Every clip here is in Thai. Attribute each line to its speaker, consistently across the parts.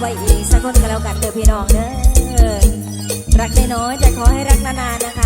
Speaker 1: ไว้อีกสักคนก็แล้วกันเด้อพี่น้องเด้อรักได้น้อยแต่ขอให้รักนานๆนะคะ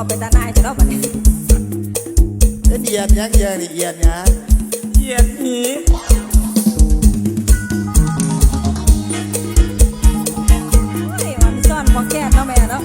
Speaker 1: อกเป็นตาไนายจะรอบบันี้เหยียดยังเยียดเยียดยังเยียด
Speaker 2: หี
Speaker 1: โอ้ยวันซ่อนมองแก้เนาะแม่เนาะ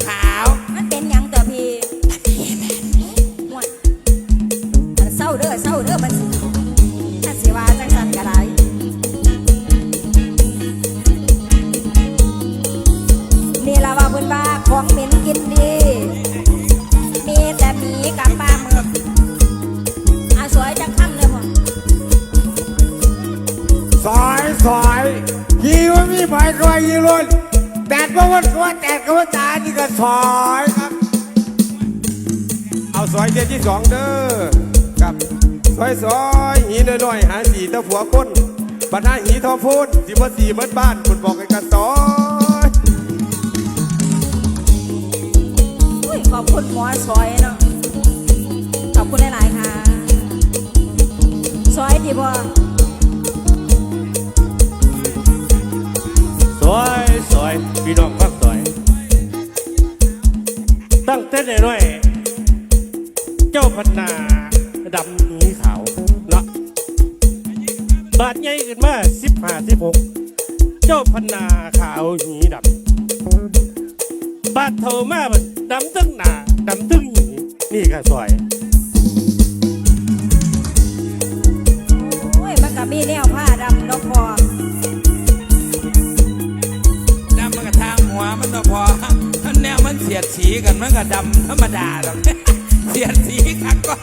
Speaker 1: pound. ตีเบิดบ้านคุ
Speaker 3: ณบอกให้กันต่อย
Speaker 1: ขอบคุณหมอซอยเนาะขอบคุณหลายๆค่ะซอยดีบ่
Speaker 3: ซอยซอยพี่น้องฟักซอย ตั้งเต่น้วยเจ้าพัฒนาดำนีขาวเนาะบาทใหญ่ขึ้นมาสิบห้าสิบหก เจ้าพนาขาวหีดำบาดเท่ามาบัดดำตึ้งหนาดำตึ้งหีนี่ก็สวย
Speaker 1: โอ้ยมันก็มีแนวผ้าดำนกพอ
Speaker 4: ดำมันก็ทางหัวมันก็พอถ้าแนวมันเสียดสีกันมันก็ดำธรรมดาหรอกเสียดสีกั
Speaker 1: นก็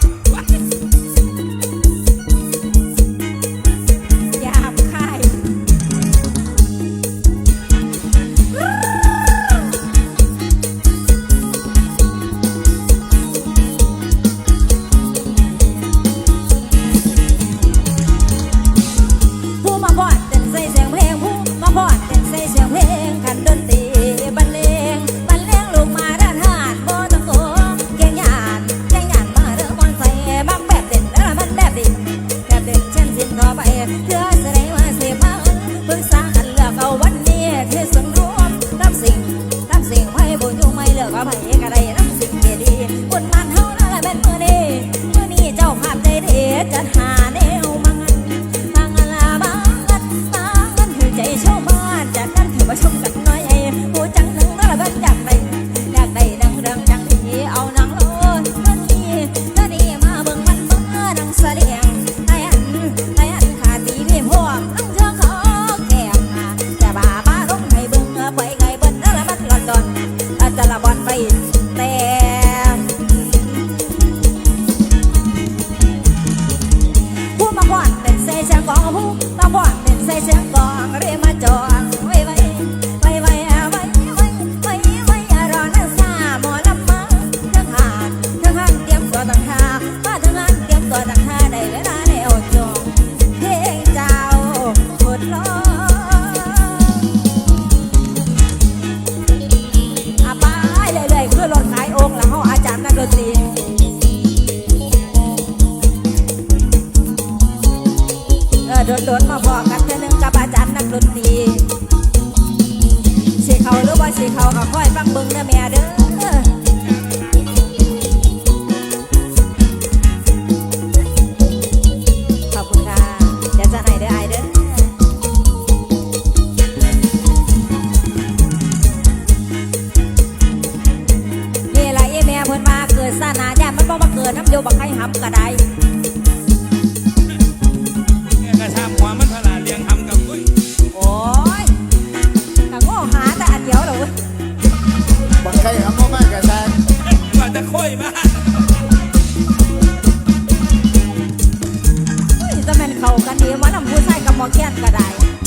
Speaker 1: โดนมาพอกันเธอหนึ่งกับอาจารย์นักดนตรีสิเขาหรือว่าสิเขาก็ค่อยฟังเบิ่งเด้อแม่เด้อ มองแค้นก็ได้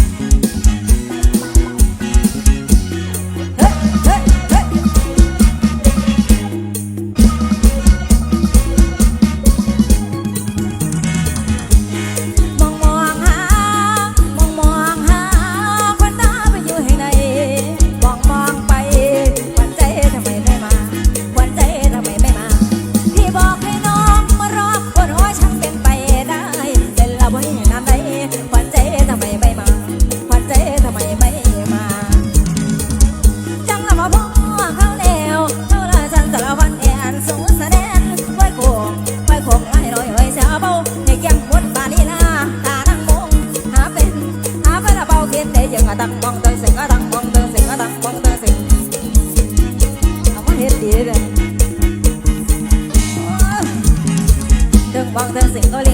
Speaker 1: เสียเลยทั้งวังทั้งเสียงก็เลย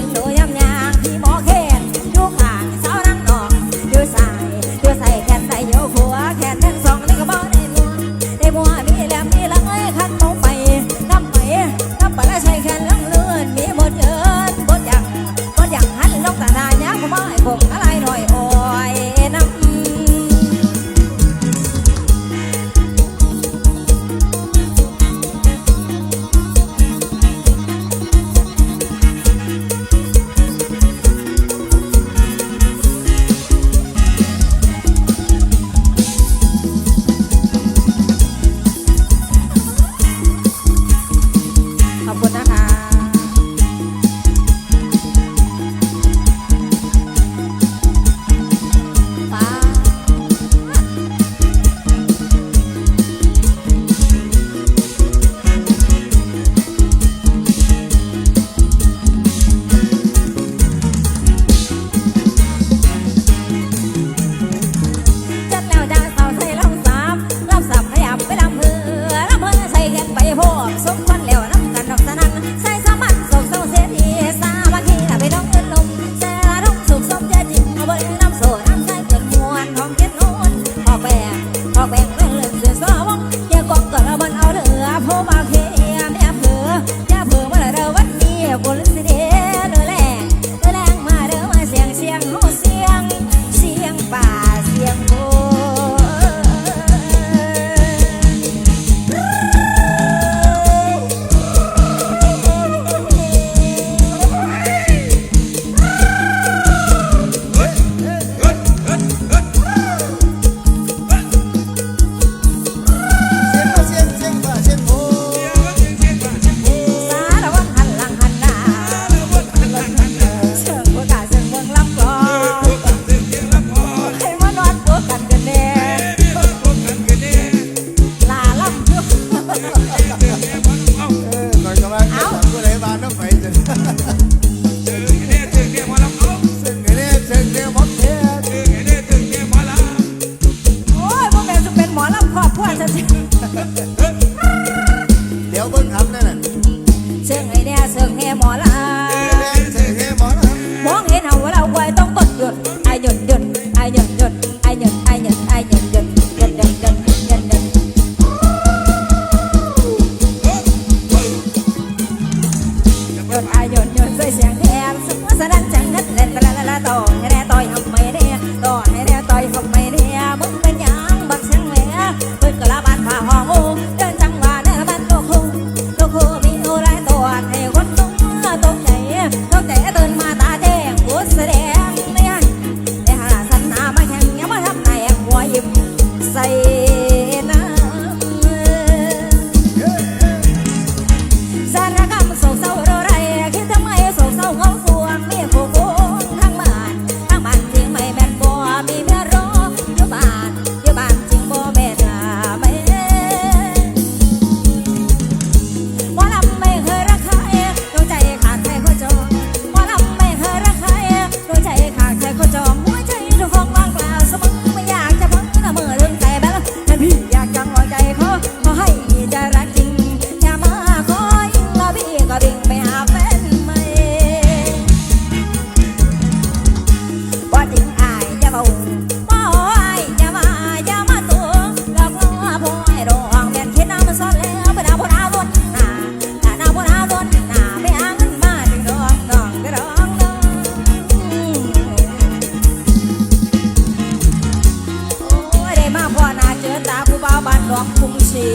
Speaker 1: ดอกคุงสี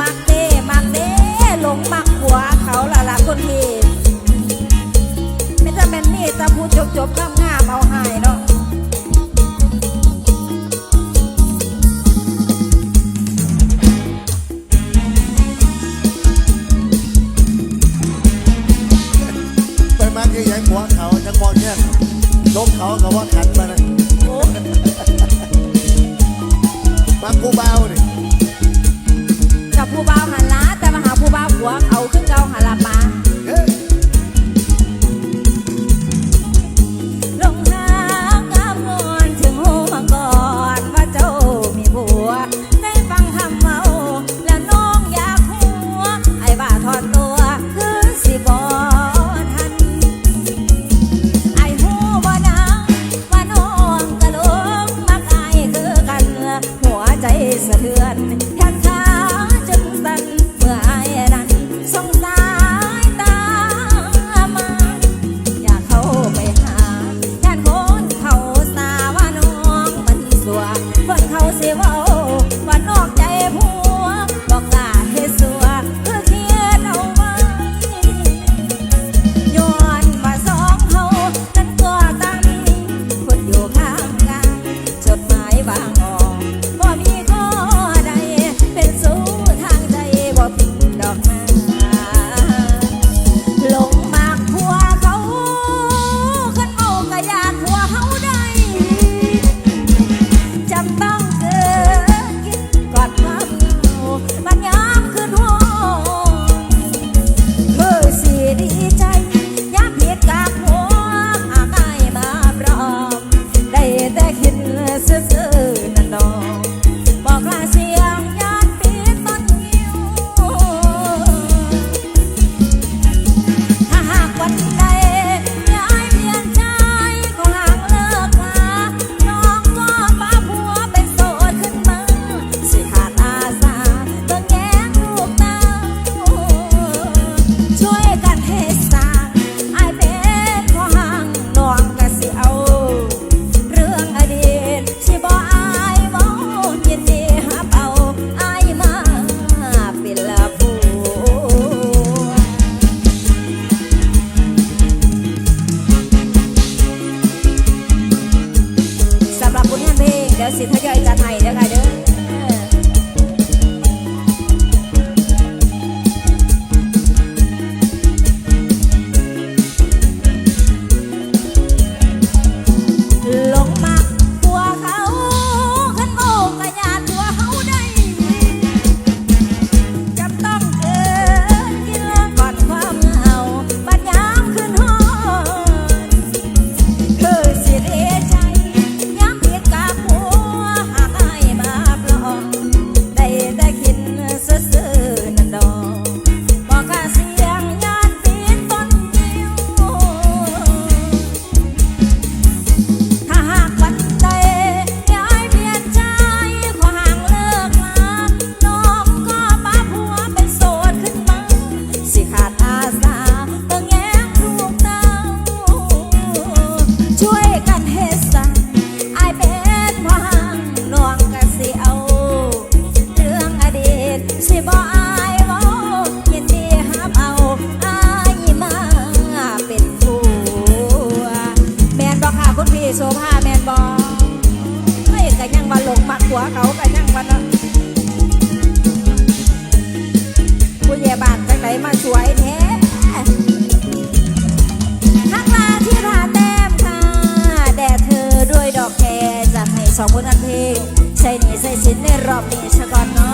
Speaker 1: มักเต้มักเต้หลงมักหัวเขาละละคนเฮไม่จะเป็นนี่จะพูดจบจบงามงามเอาหายเนาะ
Speaker 2: คุ
Speaker 1: ณท่านพี่ใช่หนี้ใช่ชิ้นในรอบนี้ชะก่อนเนาะ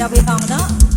Speaker 1: đọc bị phòng đó.